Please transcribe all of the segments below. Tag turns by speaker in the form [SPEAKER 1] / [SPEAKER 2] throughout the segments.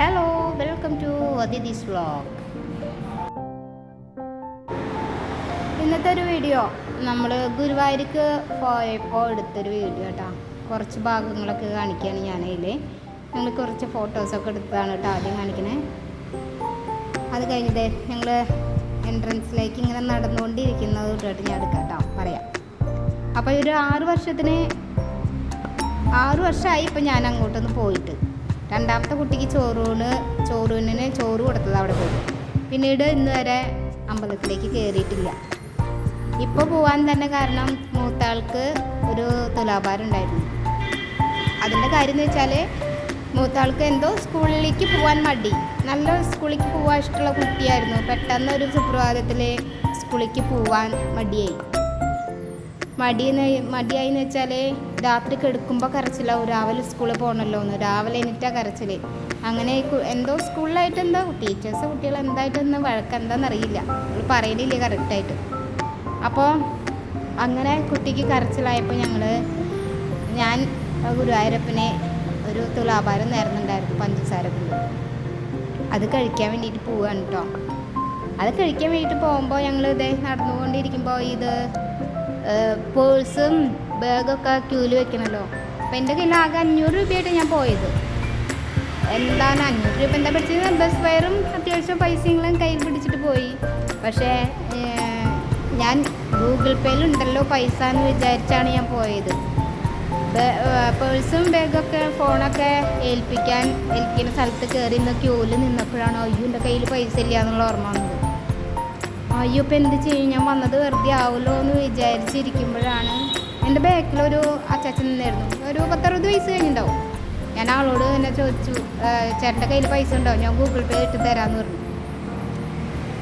[SPEAKER 1] Hello welcome to Athithi's vlog ഇന്നത്തെ ഒരു video നമ്മൾ ഗുരുവായൂർക്ക് പോയപ്പോൾ എടുത്തൊരു വീഡിയോ കേട്ടോ കുറച്ച് ഭാഗങ്ങളൊക്കെ കാണിക്കുകയാണ് ഞാനതിൽ ഞങ്ങൾ കുറച്ച് ഫോട്ടോസൊക്കെ എടുത്തതാണ് കേട്ടോ ആദ്യം കാണിക്കണേ. അത് കഴിഞ്ഞത് ഞങ്ങൾ എൻട്രൻസിലേക്ക് ഇങ്ങനെ നടന്നുകൊണ്ടിരിക്കുന്നത് തൊട്ടിട്ട് ഞാൻ എടുക്കാം കേട്ടോ പറയാം. അപ്പോൾ ഒരു ആറ് വർഷത്തിന് ആറ് വർഷമായി ഇപ്പം ഞാൻ അങ്ങോട്ടൊന്ന് പോയിട്ട്. രണ്ടാമത്തെ കുട്ടിക്ക് ചോറൂണ് ചോറൂണിന് ചോറ് കൊടുത്തത് അവിടെ പോയി. പിന്നീട് ഇന്ന് വരെ അമ്പലത്തിലേക്ക് കയറിയിട്ടില്ല ഇപ്പോൾ പോകാൻ തന്നെ കാരണം മൂത്താൾക്ക് ഒരു തുലാഭാരം ഉണ്ടായിരുന്നു. അതിന്റെ കാര്യം എന്ന് വെച്ചാൽ മൂത്താൾക്ക് എന്തോ സ്കൂളിലേക്ക് പോകാൻ മടി. നല്ല സ്കൂളിലേക്ക് പോകാൻ ഇഷ്ടമുള്ള കുട്ടിയായിരുന്നു. പെട്ടെന്ന് ഒരു സുപ്രഭാതത്തിൽ സ്കൂളിലേക്ക് പോകാൻ മടിയായി. മടിയെന്ന് മടിയായി എന്ന് വെച്ചാൽ രാത്രി കെടുക്കുമ്പോൾ കരച്ചിലാവും. രാവിലെ സ്കൂളിൽ പോകണമല്ലോ എന്ന്. രാവിലെ എനിറ്റാ കരച്ചിൽ അങ്ങനെ എന്തോ സ്കൂളിലായിട്ട് എന്തോ ടീച്ചേഴ്സ് കുട്ടികൾ എന്തായിട്ടൊന്ന് വഴക്ക് എന്താണെന്നറിയില്ല അവൾ പറയുന്നില്ല കറക്റ്റായിട്ട് അപ്പോൾ അങ്ങനെ കുട്ടിക്ക് കരച്ചിലായപ്പോൾ ഞങ്ങൾ ഞാൻ ഗുരുവായൂരപ്പനെ ഒരു തുലാഭാരം നേർന്നുണ്ടായിരുന്നു പഞ്ചസാര കൊണ്ട് അത് കഴിക്കാൻ വേണ്ടിയിട്ട് പോവുകയാണ് കേട്ടോ അത് കഴിക്കാൻ വേണ്ടിയിട്ട് പോകുമ്പോൾ ഞങ്ങൾ ഇതേ നടന്നുകൊണ്ടിരിക്കുമ്പോൾ ഇത് പേഴ്സും ബാഗൊക്കെ ക്യൂൽ വെക്കണല്ലോ. അപ്പം എന്റെ കയ്യിൽ ആകെ അഞ്ഞൂറ് രൂപയായിട്ട് ഞാൻ പോയത്. എന്താണ് അഞ്ഞൂറ് രൂപ എന്താ പിടിച്ചത് ബസ് വയറും അത്യാവശ്യം പൈസകളും കയ്യിൽ പിടിച്ചിട്ട് പോയി. പക്ഷേ ഞാൻ ഗൂഗിൾ പേയിൽ ഉണ്ടല്ലോ പൈസ എന്ന് വിചാരിച്ചാണ് ഞാൻ പോയത്. പേഴ്സും ബാഗൊക്കെ ഫോണൊക്കെ ഏൽപ്പിക്കാൻ ഏൽപ്പിക്കുന്ന സ്ഥലത്ത് കയറി നിന്ന് ക്യൂവിൽ നിന്നപ്പോഴാണ് അയ്യോ എന്റെ കയ്യിൽ പൈസ ഇല്ല എന്നുള്ള ഓർമ്മ വന്നത്. അയ്യോ ഇപ്പം എന്ത് ചെയ്യും? ഞാൻ വന്നത് വെറുതെ ആവുമല്ലോ എന്ന് വിചാരിച്ചിരിക്കുമ്പോഴാണ് എന്റെ ബാക്കിലൊരു അച്ചാച്ചൻ നിന്നായിരുന്നു ഒരു പത്തറുപത് വയസ്സ് കഴിഞ്ഞിട്ടുണ്ടാവും. ഞാൻ ആളോട് എന്നെ ചോദിച്ചു "ഏഹ്, ചേട്ടന്റെ കയ്യിൽ പൈസ ഉണ്ടാവും ഞാൻ ഗൂഗിൾ പേ ഇട്ട് തരാമെന്ന് പറഞ്ഞു.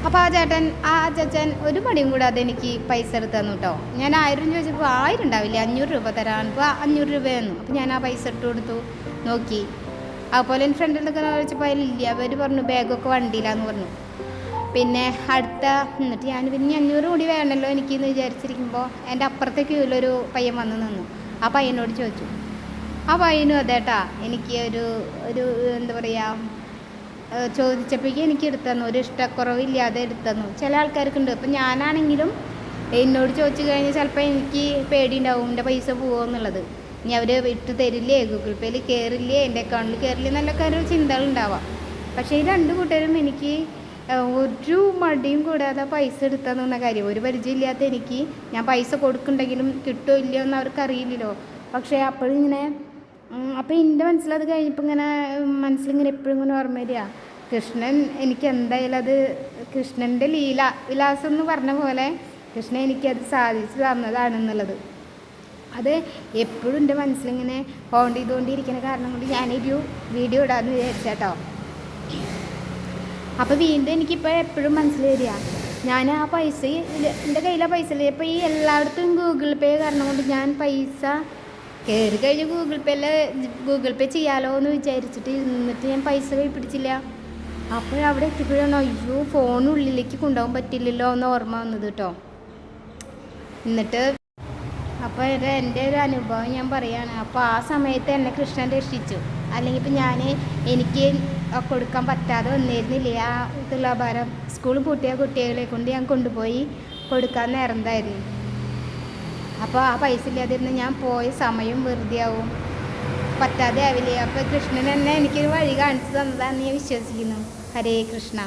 [SPEAKER 1] അപ്പോൾ ആ ചേട്ടൻ ആ അച്ചാച്ചൻ ഒരു മടിയും കൂടാതെ എനിക്ക് പൈസ എടുത്ത് തന്നു കേട്ടോ ഞാൻ ആയിരം ചോദിച്ചപ്പോൾ ആയിരം ഉണ്ടാവില്ല? അഞ്ഞൂറ് രൂപ തരാൻ. ഇപ്പോൾ അഞ്ഞൂറ് രൂപ തന്നു. അപ്പോൾ ഞാൻ ആ പൈസ ഇട്ട് കൊടുത്തു. നോക്കി. അതുപോലെ എന്റെ ഫ്രണ്ടിലൊക്കെ ചോദിച്ചപ്പോൾ അതിലില്ല അവർ പറഞ്ഞു ബാഗൊക്കെ വണ്ടിയിലാന്ന് പറഞ്ഞു. പിന്നെ അടുത്ത എന്നിട്ട് ഞാൻ പിന്നെ അഞ്ഞൂറ് കൂടി വേണമല്ലോ എനിക്കെന്ന് വിചാരിച്ചിരിക്കുമ്പോൾ എന്റെ അപ്പുറത്തെ ക്യൂവിലൊരു പയ്യൻ വന്ന് നിന്നു. ആ പയ്യനോട് ചോദിച്ചു. ആ പയ്യനും അതേട്ടാ എനിക്ക് ഒരു ഒരു എന്താ പറയുക ചോദിച്ചപ്പോഴേക്കും എനിക്ക് എടുത്തന്നു ഒരു ഇഷ്ടക്കുറവില്ലാതെ എടുത്തന്നു ചില ആൾക്കാർക്കുണ്ട്. ഇപ്പം ഞാനാണെങ്കിലും എന്നോട് ചോദിച്ചു കഴിഞ്ഞാൽ ചിലപ്പോൾ എനിക്ക് പേടിയുണ്ടാവും. എന്റെ പൈസ പോകുമോ എന്നുള്ളത്. ഇനി അവർ ഇട്ട് തരില്ലേ? ഗൂഗിൾ പേയിൽ കയറില്ലേ? എന്റെ അക്കൗണ്ടിൽ കയറില്ലേ? എന്നൊക്കെ ഒരു ചിന്തകളുണ്ടാവാം. പക്ഷേ ഈ രണ്ട് കൂട്ടരും എനിക്ക് ഒരു മടിയും കൂടാതെ പൈസ എടുത്താൽ നിന്ന കാര്യം. ഒരു പരിചയമില്ലാത്ത എനിക്ക് ഞാൻ പൈസ കൊടുക്കുന്നുണ്ടെങ്കിലും കിട്ടുമോ ഇല്ലയോ എന്ന് അവർക്ക് അറിയില്ലല്ലോ. പക്ഷേ അപ്പോഴിങ്ങനെ അപ്പോൾ എന്റെ മനസ്സിലത് കഴിഞ്ഞപ്പോൾ ഇങ്ങനെ മനസ്സിലിങ്ങനെ എപ്പോഴും ഇങ്ങനെ ഓർമ്മ വരിക. കൃഷ്ണൻ എനിക്ക് എന്തായാലും അത് കൃഷ്ണന്റെ ലീല വിലാസം എന്ന് പറഞ്ഞ പോലെ കൃഷ്ണൻ എനിക്കത് സാധിച്ചു തന്നതാണെന്നുള്ളത് അത് എപ്പോഴും എന്റെ മനസ്സിലിങ്ങനെ ഹോണ്ട് ചെയ്തുകൊണ്ടിരിക്കുന്ന കാരണം കൊണ്ട് ഞാനൊരു വീഡിയോ ഇടാമെന്ന് വിചാരിച്ചേട്ടോ. അപ്പോൾ വീണ്ടും എനിക്കിപ്പോൾ എപ്പോഴും മനസ്സിൽ വരിക. ഞാൻ ആ പൈസ എന്റെ കയ്യിലെ പൈസ ഇല്ല? ഇപ്പോൾ ഈ എല്ലായിടത്തും ഗൂഗിൾ പേ കാരണം കൊണ്ട് ഞാൻ പൈസ കയറി കഴിഞ്ഞ് ഗൂഗിൾ പേയിൽ ഗൂഗിൾ പേ ചെയ്യാലോ എന്ന് വിചാരിച്ചിട്ട് ഇരുന്നിട്ട് ഞാൻ പൈസ കൈ പിടിച്ചില്ല അപ്പോൾ അവിടെ എത്തിയപ്പോഴാണ് അയ്യോ ഫോൺ കൊണ്ടുപോകാൻ പറ്റില്ലല്ലോ എന്ന് ഓർമ്മ വന്നത് കേട്ടോ എന്നിട്ട് അപ്പോൾ എന്റെ ഒരു അനുഭവം ഞാൻ പറയുകയാണ് അപ്പോൾ ആ സമയത്ത് എന്നെ കൃഷ്ണൻ രക്ഷിച്ചു. അല്ലെങ്കിൽ ഇപ്പം ഞാൻ എനിക്ക് കൊടുക്കാൻ പറ്റാതെ വന്നിരുന്നില്ല? ആ തുലാഭാരം സ്കൂൾ പൂട്ടിയ കുട്ടികളെ കൊണ്ട് ഞാൻ കൊണ്ടുപോയി കൊടുക്കാൻ നേരണ്ടായിരുന്നു അപ്പോൾ ആ പൈസ ഇല്ലാതിരുന്ന് ഞാൻ പോയ സമയം വെറുതെ ആവും പറ്റാതെ ആവില്ലേ? അപ്പോൾ കൃഷ്ണൻ തന്നെ എനിക്കൊരു വഴി കാണിച്ചു തന്നതാണെന്ന് ഞാൻ വിശ്വസിക്കുന്നു. ഹരേ കൃഷ്ണ.